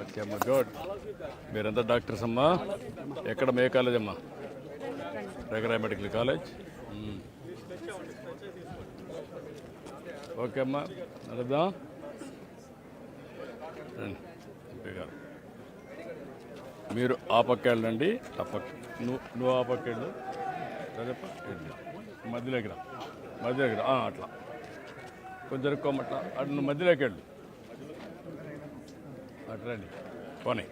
Okay అమ్మా good మీరంతా doctors అమ్మా? ఎక్కడ? మే కాలేజ్ అమ్మా? Rangaraya medical college? Hmm. Okay అమ్మా. నడుద్దాం ఎంపీ గారు. మీరు ఆ పక్క వెళ్ళండి. ఆ పక్క నువ్వు నువ్వు ఆ పక్క వెళ్ళు. అదేపా మధ్యలోకి రా. మధ్యలోకి రా. అట్లా. కొంచెం ఎక్కువమట్లా అటు నువ్వు మధ్యలోకి వెళ్ళు. అటు పోనీ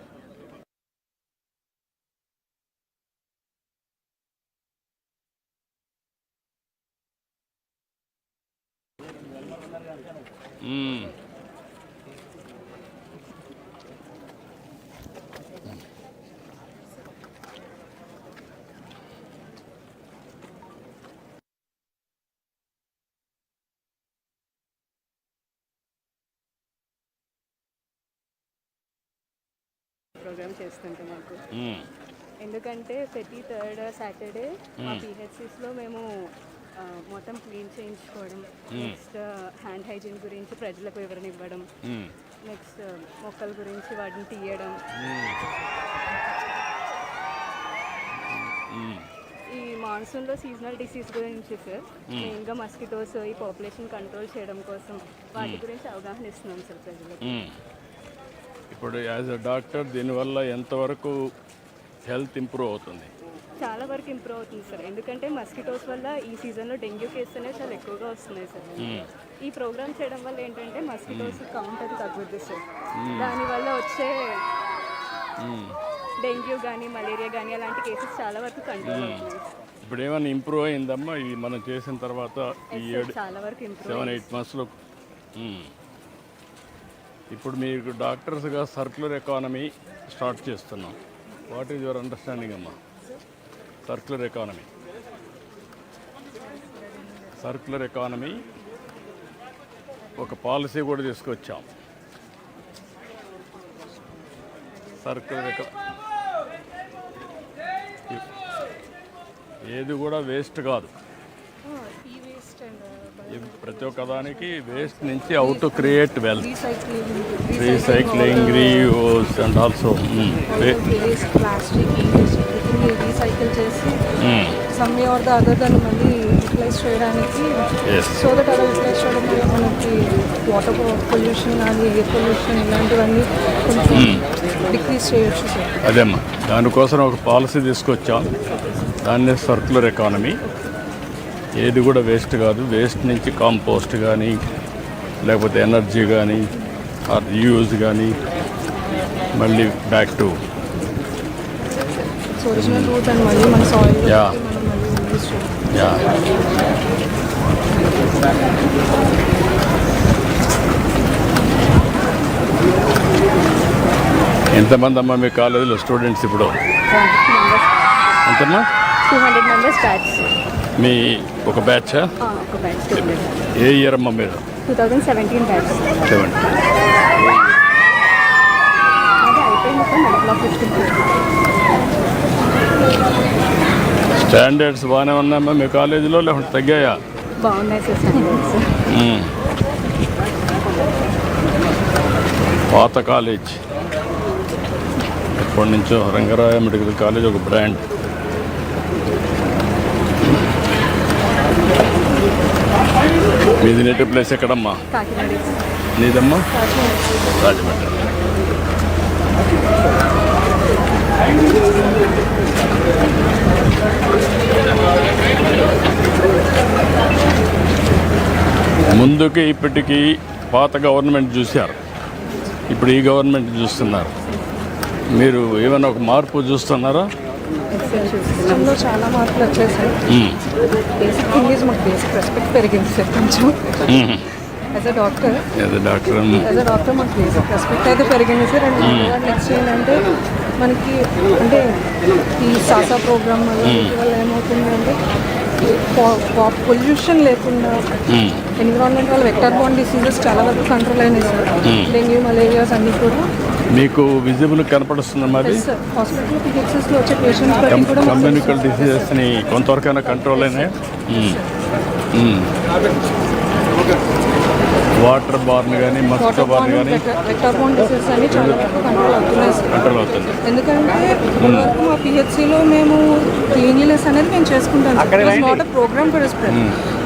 మ్మ్. ప్రోగ్రామ్ చేస్తుంటే మాకు. ఎందుకంటే ప్రతి థర్డ్ సాటర్డే మా పిహెచ్సిస్లో మేము మొత్తం క్లీన్ చేయించుకోవడం. నెక్స్ట్ హ్యాండ్ హైజీన్ గురించి ప్రజలకు వివరణ ఇవ్వడం. నెక్స్ట్ మొక్కల గురించి వాటిని తీయడం. ఈ మాన్సూన్లో సీజనల్ డిసీజ్ గురించి సార్. మెయిన్గా మస్కిటోస్ ఈ పాపులేషన్ కంట్రోల్ చేయడం కోసం వాటి గురించి అవగాహన ఇస్తున్నాం సార్ ప్రజలకు. ఇప్పుడు యాజ్ అ డాక్టర్ దీనివల్ల ఎంతవరకు హెల్త్ ఇంప్రూవ్ అవుతుంది? చాలా వరకు ఇంప్రూవ్ అవుతుంది సార్. ఎందుకంటే మస్కిటోస్ వల్ల ఈ సీజన్లో డెంగ్యూ కేసు అనేవి చాలా ఎక్కువగా వస్తున్నాయి సార్. ఈ ప్రోగ్రామ్ చేయడం వల్ల ఏంటంటే మస్కిటోస్ కౌంట్ అది తగ్గుద్ది సార్. దానివల్ల వచ్చే. డెంగ్యూ కానీ మలేరియా కానీ అలాంటి కేసెస్ చాలా వరకు కంట్రోల్ అవుతున్నాయి ఇప్పుడు ఏమైనా ఇంప్రూవ్ అయిందమ్మా? ఇది మనం చేసిన తర్వాత ఈ ఏడు చాలా వరకు ఇంప్రూవ్ సెవెన్ ఎయిట్ మంత్స్లో. ఇప్పుడు మీకు డాక్టర్స్గా సర్క్యులర్ ఎకానమీ స్టార్ట్ చేస్తున్నాం. వాట్ ఈజ్ యువర్ అండర్స్టాండింగ్ అమ్మా? Circular economy. సర్క్యులర్ ఎకానమీ ఒక పాలసీ కూడా తీసుకొచ్చాం. సర్క్యులర్ ఎకా ఏది కూడా వేస్ట్ కాదు. ప్రతి ఒక్క దానికి వేస్ట్ నుంచి out to create wealth recycling reuse and also waste plastic recycle చేసి సమ్ ఆర్ ద అదర్ దాన్ని మళ్ళీ యూటిలైజ్ చేయడానికి ఎస్ సో దట్ అలా యూటిలైజ్ చేయడం వల్ల మనకి వాటర్ పొల్యూషన్ కానీ ఎయిర్ పొల్యూషన్ ఇలాంటివన్నీ కొంచెం డిక్రీజ్ చేయొచ్చు సార్. అదేమ్మా. దానికోసం ఒక పాలసీ తీసుకొచ్చాం. దాన్నే సర్క్యులర్ ఎకానమీ ఏది కూడా వేస్ట్ కాదు. వేస్ట్ నుంచి కాంపోస్ట్ కానీ లేకపోతే ఎనర్జీ కానీ ఆర్ యూజ్ కానీ మళ్ళీ బ్యాక్ టు చేయాలి. యా. ఎంతమంది అమ్మా మీ కాలేజీలో స్టూడెంట్స్ ఇప్పుడు? ఎంతమ్మా? టూ హండ్రెడ్ మెంబర్స్ బ్యాచ్ మీ ఒక బ్యాచ్? ఒక ఏ ఇయర్ అమ్మా మీరు? Two thousand seventeen batch. Standards బాగానే ఉన్నాయమ్మా మీ కాలేజీలో లేకుంటే తగ్గాయా? బాగున్నాయి సార్. పాత కాలేజ్. ఎప్పటి నుంచో రంగరాయ మెడికల్ కాలేజ్ ఒక బ్రాండ్. మీది నేటివ్ ప్లేస్ ఎక్కడమ్మా? నీదమ్మా? రాజమండ్రి. ముందుకి ఇప్పటికీ పాత గవర్నమెంట్ చూశారు. ఇప్పుడు ఈ గవర్నమెంట్ చూస్తున్నారు. మీరు ఏమైనా ఒక మార్పు చూస్తున్నారా? సిస్టంలో చాలా మార్పులు వచ్చేసాయి. మ్మ్. బేసిక్ థింగ్ ఈజ్ మాకు బేసిక్ రెస్పెక్ట్ పెరిగింది సార్ కొంచెం. యాజ్ అ డాక్టర్ ఏదో డాక్టర్ యాజ్ అ డాక్టర్ మాకు బేసిక్ రెస్పెక్ట్ అయితే పెరిగింది సార్. అండ్ నెక్స్ట్ ఏంటంటే మనకి అంటే ఈ సాసా ప్రోగ్రామ్ వల్ల ఏమవుతుందంటే పొల్యూషన్ లేకుండా ఎన్విరాన్మెంట్ వల్ల వెక్టర్ బాండ్ డిసీజెస్ చాలా వరకు కంట్రోల్ అయినాయి సార్. డెంగ్యూ మలేరియాస్ అన్నీ కూడా మీకు విజిబుల్ కనపడుతుంది మరి కమ్యూనికల్ డిసీజెస్ని కొంతవరకైనా కంట్రోల్ అయినాయి. వాటర్ బార్న్ కానీ మస్కిటో బార్న్ కానీ కంట్రోల్ అవుతుంది. ఎందుకంటే ఇప్పటివరకు మా పిహెచ్సిలో మేము క్లీన్లీనెస్ అనేది మేము చేసుకుంటాం నాట్ ప్రోగ్రామ్ ఫర్ స్ప్రెడ్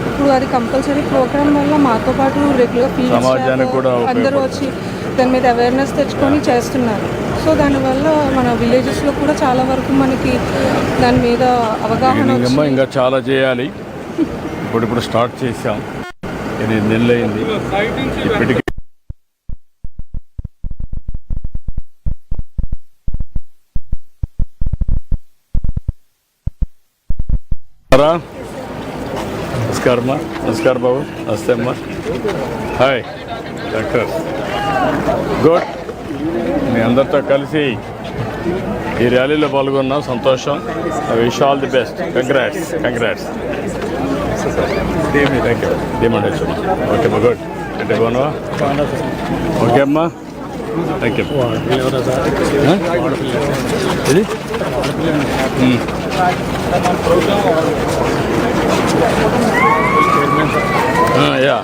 ఇప్పుడు అది కంపల్సరీ ప్రోగ్రామ్ వల్ల మాతో పాటు రెగ్యులర్ సమాజానికి కూడా అందరూ వచ్చి దాని మీద అవేర్నెస్ తెచ్చుకొని చేస్తున్నారు. సో దానివల్ల మన విలేజెస్లో కూడా చాలా వరకు మనకి దాని మీద అవగాహన ఇంకా చాలా చేయాలి. ఇప్పుడు ఇప్పుడు స్టార్ట్ చేసాం ఇది నెల్లు అయింది ఇప్పటికి రా. నమస్కారం అమ్మా నమస్కారం బాబు. నమస్తే అమ్మా. Hi doctor good. మీ అందరితో కలిసి ఈ ర్యాలీలో పాల్గొన్నాం. సంతోషం. Wish all the best. Congrats congrats thank you demand వచ్చమ్మా okay అమ్మా గుడ్ అంటే బాగున్నావా? ఓకే అమ్మా. థ్యాంక్ యూ ఇది? Hmm. Ah, యా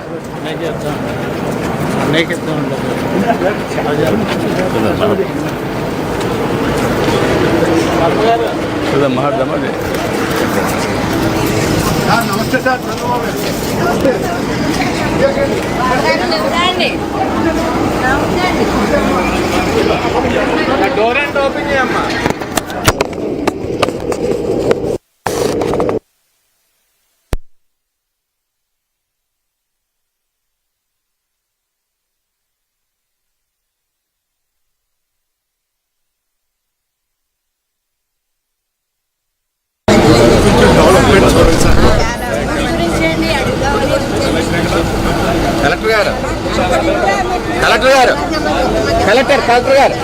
చూద్దాం మాట్లాడదామా అది నమస్తే sir Chandrababu door and open చేయమ్మా. కలెక్టర్ గారు. కలెక్టర్ కలెక్టర్ గారు.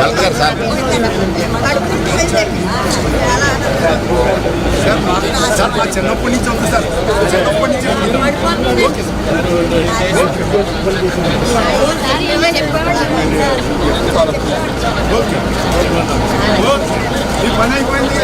కలెక్టర్ గారు సార్. సార్ మా చిన్నప్పటి నుంచి ఉంది సార్. చిన్నప్పటి నుంచి ఈ పని అయిపోయింది.